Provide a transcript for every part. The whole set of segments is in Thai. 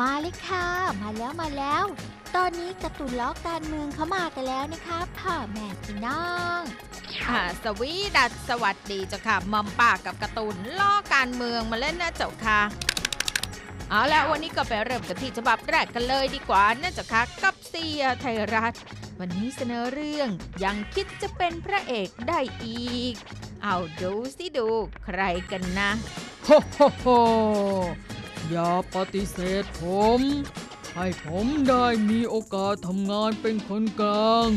มาเลยค่ะ มาแล้วมาแล้ว ตอนนี้กระตุนล้อการเมืองเขามากันแล้วนะคะพ่อแม่พี่น้องอ่าสวีดัสสวัสดีเจ้าค่ะมัมป้ากับกร์ตูนล่อการเมืองมาเล่นนะเจ้าค่ะเอาละวันนี้ก็ไปเริ่มกันที่ฉบับแรกกันเลยดีกว่านะเจ้าค่ะกับเสียไทยรัฐ วันนี้เสนอเรื่องยังคิดจะเป็นพระเอกได้อีก เอาดูสิดูใครกันนะ ฮ่าฮ่าฮ่าอย่าปฏิเสธผม ให้ผมได้มีโอกาสทำงานเป็นคนกลาง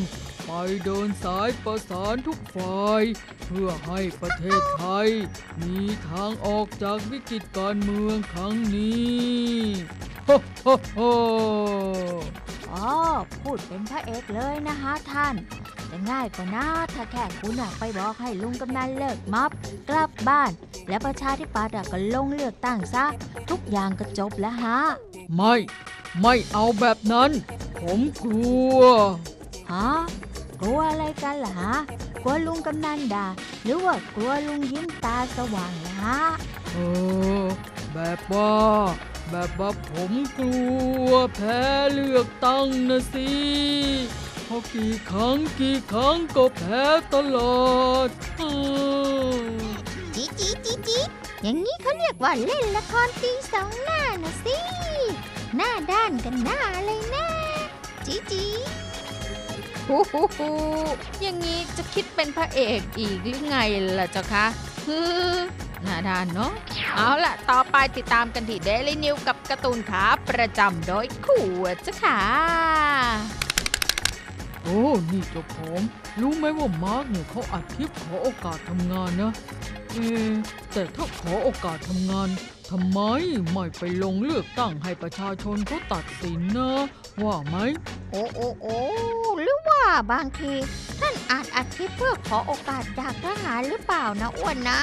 ไปเดินสายประสานทุกฝ่าย เพื่อให้ประเทศไทย มีทางออกจากวิกฤตการเมืองครั้งนี้ฮ่าฮ่าฮ่าอ๋อพูดเป็นพระเอกเลยนะคะท่านจะง่ายกว่านะถ้าแค่คุณไปบอกให้ลุงกำนันเลิกม็อบ กลับบ้าน และประชาธิปัตย์อะก็ลงเลือกตั้งซะ ทุกอย่างก็จบแล้วฮะ ไม่ ไม่เอาแบบนั้น ผมกลัว ฮะ กลัวอะไรกันล่ะฮะ กลัวลุงกำนันด่า หรือว่ากลัวลุงยิ้มตาสว่างล่ะฮะ เออ แบบว่าแบบว่าผมกลัวแพ้เลือกตั้งนะสิเพราะกี่ครั้งกี่ครั้งก็แพ้ตลอดเออ จีจีจีจีอย่างนี้เขาเรียกว่าเล่นละครตีสองหน้านะสิ หน้าด้านกันหน้าเลยนะจีจีฮู้ฮู้ฮู้อย่างนี้จะคิดเป็นพระเอกอีกหรือไงล่ะเจ้าคะฮือหน้าด้านเนาะเอาล่ะ ต่อไปติดตามกันที่ Daily New กับการ์ตูนขาประจำโดยขวดเจ้าค่ะ โอ้ นี่เจ้าของรู้ไหมว่ามาร์กเนี่ยเขาอัดคลิปขอโอกาสทำงานนะ เอะแต่ถ้าขอโอกาสทำงานทำไมไม่ไปลงเลือกตั้งให้ประชาชนเขาตัดสินนะว่าไหม โอ้โอ้โอ้หรือว่าบางที ท่านอาจอัดคลิปเพื่อขอโอกาสจากทหารหรือเปล่านะอ้วนนะ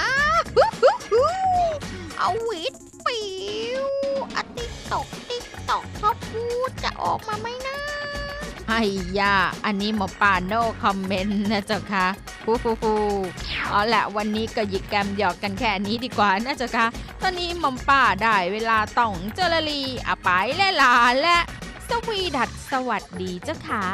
เอาวิดปิวอติกตอกติกตอกเขาพูดจะออกมาไหมนะ ไอ้ยาอันนี้หมอปาโนคอมเมนต์นะเจ้าคะฟูฟูฟูเอาละวันนี้ก็หยิกแกมหยอกกันแค่นี้ดีกว่านะเจ้าคะ ตอนนี้หมอมป่าได้เวลาต้องเจรลีอาไปและลาและ สวีดัดสวัสดีเจ้าค่ะ